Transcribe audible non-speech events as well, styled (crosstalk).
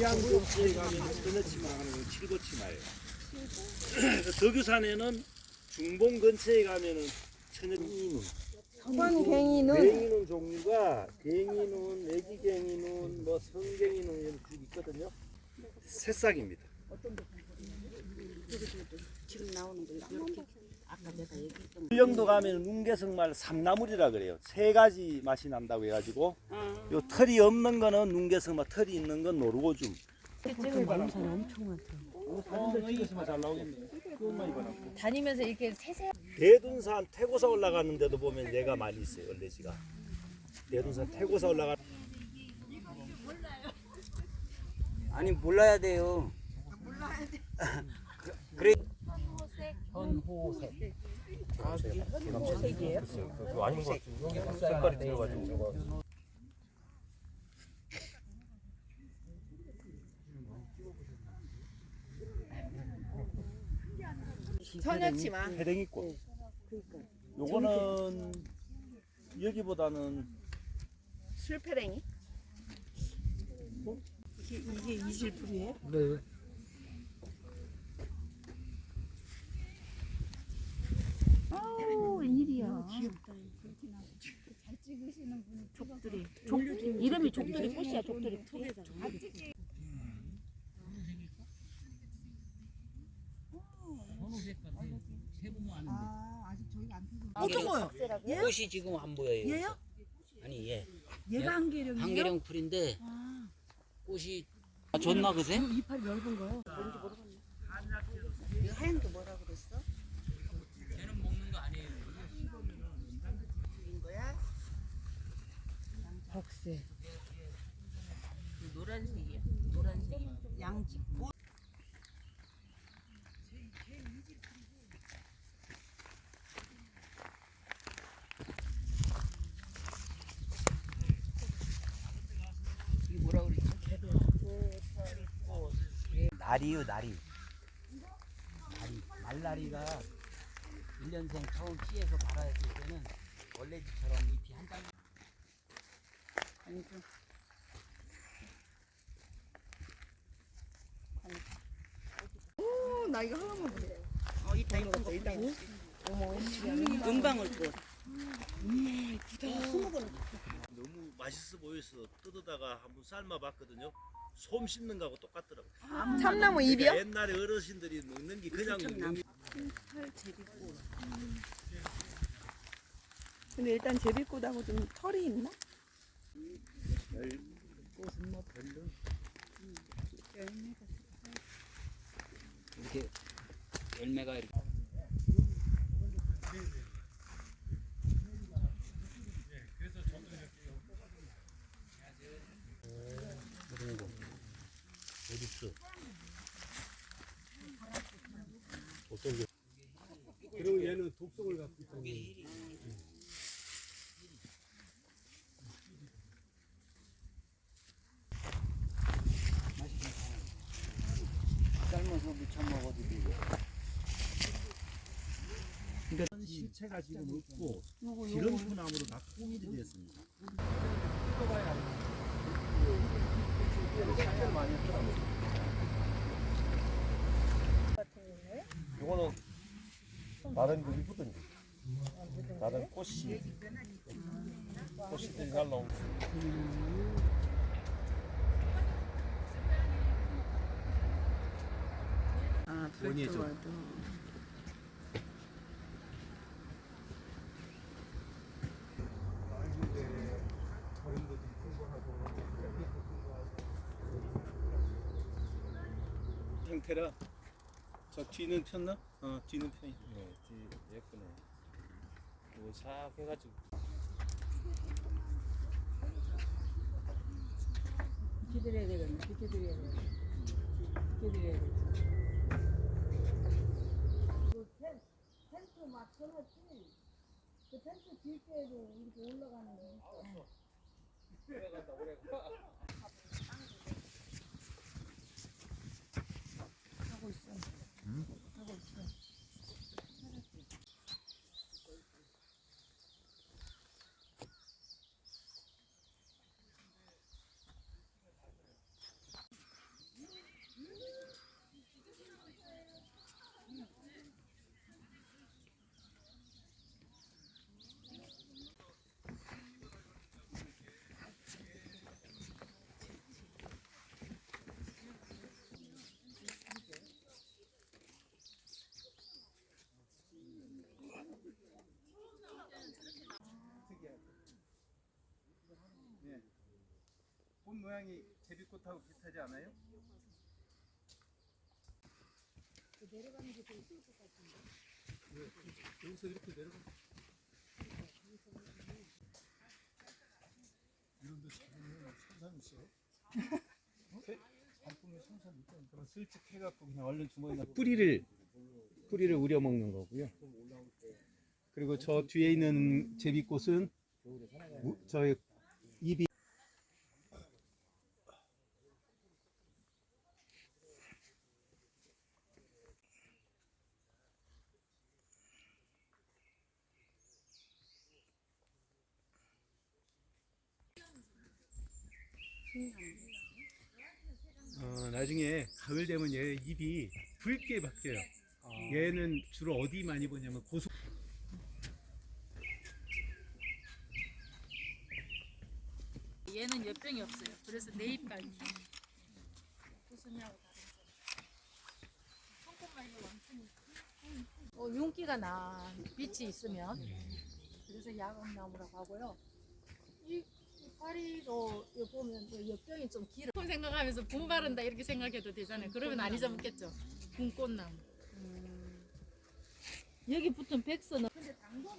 고향 근처에 가면 그네치마 하는 건 칠고치마예요. 덕유산에는 중봉 근처에 가면은 천연이눈. 선갱이는 갱이눈 종류가 갱이눈, 애기갱이눈, 뭐 성갱이눈 이런 쭉 있거든요. 새싹입니다. 지금 나오는 거 이렇게 아까 내가 얘기했던 거. 울릉도 가면 눈개성말 삼나물이라 그래요. 세 가지 맛이 난다고 해가지고 요 털이 없는 거는 눈개성말, 털이 있는 건 노루오줌. 마음산이 엄청 많더라고. 다니면서 이렇게 세세 대둔산 태고사 올라가는데도 보면 얘가 많이 있어요. 얼레지가. 대둔산 태고사 올라가. 아니 몰라야 돼요. (laughs) 그래 현호색. 색이에요? 그거 아닌 것 같아요. 여기 색깔이 들어가지고. 선녀치마 해댕이꽃. 요거는 여기보다는 술패랭이 이게 이게 이질풀이에요? 아우 웬일이야. 귀엽다. 족들이 족 이름이 족들이 꽃이야 족들이 어떤 거요? 얘? 꽃이 지금 안 보여요. 얘요? 아니 얘 얘가 한계령이에요? 한계령 풀인데 아, 꽃이 아, 줬나 그새? 그 이파리 넓은 거요? 이거 하얀 게 뭐라 그랬어? 걔는 먹는 거 아니에요. 인 거야? 백세 노란색이야. 노란색. 양지. 이게 뭐라 그랬지? 나리요 나리. 나리 말나리가 1년생 처음 씨에서 발화했을 때는 원래지처럼 잎이 한 장. 나 이거 하나만 보세요 어, 이따 이쁜 거 일단 은방울 꽃. 너무 맛있어 보여서 뜯어다가 한번 삶아봤거든요. 솜 씹는 거하고 똑같더라고요. 참나무 잎이요? 그러니까 옛날에 어르신들이 먹는 게 그냥 먹는 게 근데 일단 제비꽃하고 좀 털이 있나? 꽃은 뭐 별로. 이렇게 열매가 이렇게. 있어? 어떤 게? 그리고 얘는 독성을 갖고 있다. 삶아서 무쳐 먹어도 되고. 그러니까 실체가 지금 없고 기름프 나무로 다 꾸미게 되었습니다. 이 거는 다른 그 이쁘던지 다른 꽃이. 꽃이들이 잘 나온 아 원예죠. 형태라 저 뒤는 폈나? 어 뒤는 펴. 네, 뒤 예쁘네. 뭐싹 해가지고. 비켜드려야 되겠네. 비켜드려야 돼. 비켜드려야 돼. 텐트 막 쳐놨지? 그 텐트 질 때도 이렇게 올라가는 거 있어. 하고 예. 꽃 모양이 제비꽃하고 비슷하지 않아요? 여기서 이렇게 내려가. 이런 데 잡으면 산삼 있어. 단품에 산삼 있다니까. 그럼 슬쩍 해갖고 그냥 얼른 주머니에 뿌리를 뿌리를 우려 먹는 거고요. 그리고 저 뒤에 있는 제비꽃은 무- 저희 입이 어, 나중에 가을 되면 얘 입이 붉게 바뀌어요. 얘는 주로 어디 많이 보냐면 고속 얘는 열병이 없어요. 그래서 내 입깔이. 구순이하고 다른 점. 손꼽말이 완전히. 어, 윤기가 나 빛이 있으면 그래서 야광나무라고 하고요. 이, 이 파리도 보면 이 옆병이 좀 길어. 생각하면서 분 바른다 이렇게 생각해도 되잖아요. 그러면 안 잊어먹겠죠. 분꽃나무. 여기 붙은 백선은 근데 당도는